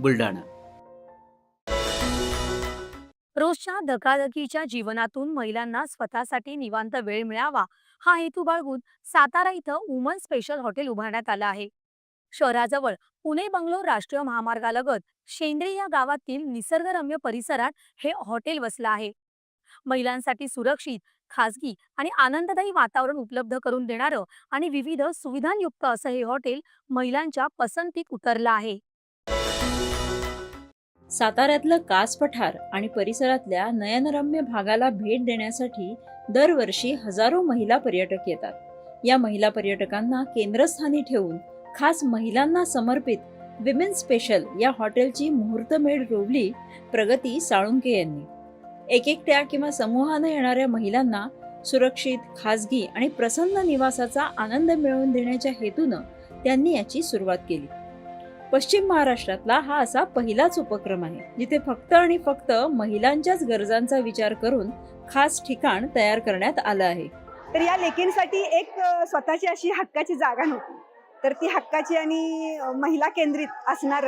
बुलढाणा. रोजच्या धकाधकीच्या जीवनातून महिलांना स्वतःसाठी निवांत वेळ मिळावा हा हेतू बाळगून सातारा इथं वुमन स्पेशल हॉटेल उभारण्यात आलं आहे. शहराजवळ पुणे बंगलोर राष्ट्रीय महामार्गालगत शेंद्रे या गावातील निसर्गरम्य परिसरात हे हॉटेल वसलं आहे. महिलांसाठी सुरक्षित खासगी आणि आनंददायी वातावरण उपलब्ध करून देणारं आणि विविध सुविधांयुक्त असं हे हॉटेल महिलांच्या पसंतीत उतरलं आहे. साताऱ्यातलं कास पठार आणि परिसरातल्या नयनरम्य भागाला भेट देण्यासाठी दरवर्षी हजारो महिला पर्यटक येतात. या महिला पर्यटकांना केंद्रस्थानी ठेवून खास महिलांना समर्पित विमेन स्पेशल या हॉटेलची मुहूर्तमेढ रोवली प्रगती साळुंके यांनी. एकेकट्या किंवा समूहानं येणाऱ्या महिलांना सुरक्षित खासगी आणि प्रसन्न निवासाचा आनंद मिळवून देण्याच्या हेतूनं त्यांनी याची सुरुवात केली. पश्चिम महाराष्ट्रातला हा असा पहिलाच उपक्रम आहे जिथे फक्त आणि फक्त महिलांच्याच गरजांचा विचार करून खास ठिकाण तयार करण्यात आलं आहे. तर या लेकींसाठी एक स्वतःची अशी हक्काची जागा नव्हती. तर ती हक्काची आणि महिला केंद्रित असणार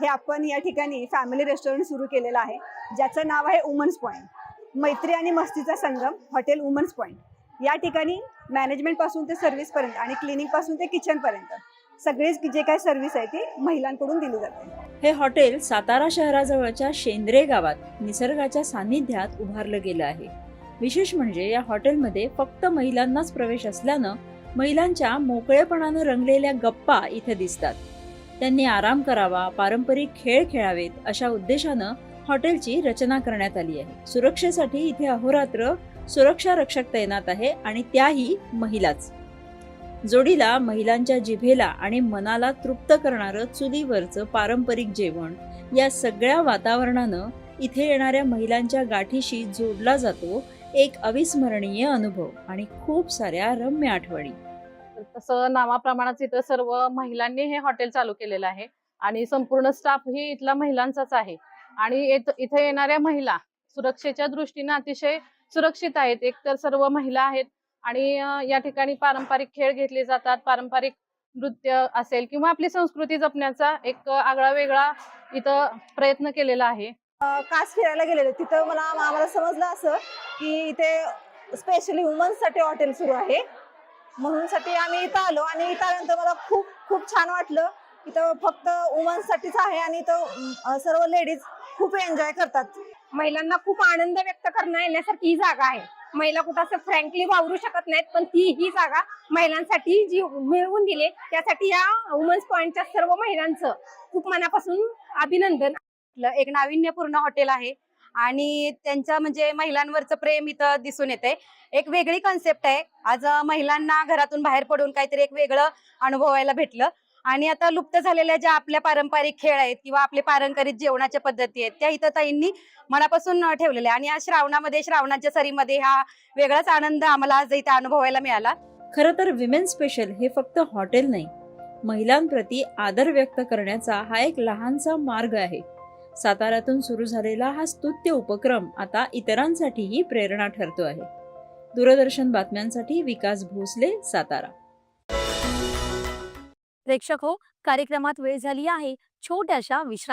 हे आपण या ठिकाणी फॅमिली रेस्टॉरंट सुरू केलेलं आहे. ज्याचं नाव आहे वुमन्स पॉईंट मैत्री आणि मस्तीचा संगम हॉटेल वुमन्स पॉईंट या ठिकाणी मॅनेजमेंटपासून ते सर्व्हिस पर्यंत आणि क्लिनिकपासून ते किचन पर्यंत सगळीच जे काय सर्व्हिस आहे ती महिलांकडून दिली जाते. हे हॉटेल सातारा शहराजवळच्या शेंद्रे गावात निसर्गाच्या सान्निध्यात उभारलं गेलं आहे. विशेष म्हणजे या हॉटेलमध्ये फक्त महिलांनाच प्रवेश असल्यानं महिलांच्या मोकळेपणानं रंगलेल्या गप्पा इथे दिसतात. त्यांनी आराम करावा पारंपरिक खेळ खेळावेत अशा उद्देशानं हॉटेलची रचना करण्यात आली आहे. सुरक्षेसाठी इथे अहोरात्र सुरक्षा रक्षक तैनात आहे आणि त्याही महिलाच. जोडीला महिलांच्या जिभेला आणि मनाला तृप्त करणारं चुलीवरचं पारंपरिक जेवण. या सगळ्या वातावरणानं इथे येणाऱ्या महिलांच्या गाठीशी जोडला जातो एक अविस्मरणीय अनुभव आणि खूप साऱ्या रम्य आठवणी. तसं नावाप्रमाणेच इथं सर्व महिलांनी हे हॉटेल चालू केलेलं आहे आणि संपूर्ण स्टाफ ही इथला महिलांचाच आहे. आणि इथे येणाऱ्या महिला सुरक्षेच्या दृष्टीने अतिशय सुरक्षित आहेत. एक तर सर्व महिला आहेत आणि या ठिकाणी पारंपरिक खेळ घेतले जातात. पारंपरिक नृत्य असेल किंवा आपली संस्कृती जपण्याचा एक आगळा वेगळा इथं प्रयत्न केलेला आहे. कास फिरायला गेलेले. तिथं मला आम्हाला समजलं असं की इथे स्पेशली वुमन्ससाठी हॉटेल सुरू आहे. म्हणून साठी आम्ही इथं आलो आणि इथं आल्यानंतर मला खूप खूप छान वाटलं. इथं फक्त वुमन्ससाठीच आहे आणि इथं सर्व लेडीज खूप एन्जॉय करतात. महिलांना खूप आनंद व्यक्त करणं येण्यासारखी ही जागा आहे. महिला कुठं असं फ्रँकली वावरू शकत नाहीत पण ती ही जागा महिलांसाठी जी मिळवून दिली त्यासाठी या वुमन्स पॉइंटच्या सर्व महिलांचं खूप मनापासून अभिनंदन. एक नाविन्यपूर्ण हॉटेल आहे आणि त्यांच्या म्हणजे महिलांवरचं प्रेम इथं दिसून येते एक वेगळी कन्सेप्ट आहे. आज महिलांना घरातून बाहेर पडून काहीतरी एक वेगळं अनुभवायला भेटलं. आणि आता लुप्त झालेल्या ज्या आपल्या पारंपरिक खेळ आहेत किंवा आपले पारंपरिक जेवणाच्या पद्धती आहेत त्या इथं ताईंनी मनापासून ठेवलेल्या आणि या श्रावणामध्ये श्रावणाच्या सरीमध्ये हा वेगळाच आनंद आम्हाला आज इथं अनुभवायला मिळाला. खरं तर विमेन स्पेशल हे फक्त हॉटेल नाही महिलांप्रती आदर व्यक्त करण्याचा हा एक लहानसा मार्ग आहे. साताऱ्यातून सुरू झालेला हा स्तुत्य उपक्रम आता इतरांसाठीही प्रेरणा ठरतो आहे. दूरदर्शन बातम्यांसाठी विकास भोसले सातारा. प्रेक्षक हो कार्यक्रमात वेळ झाली आहे. छोट्याशा विश्राम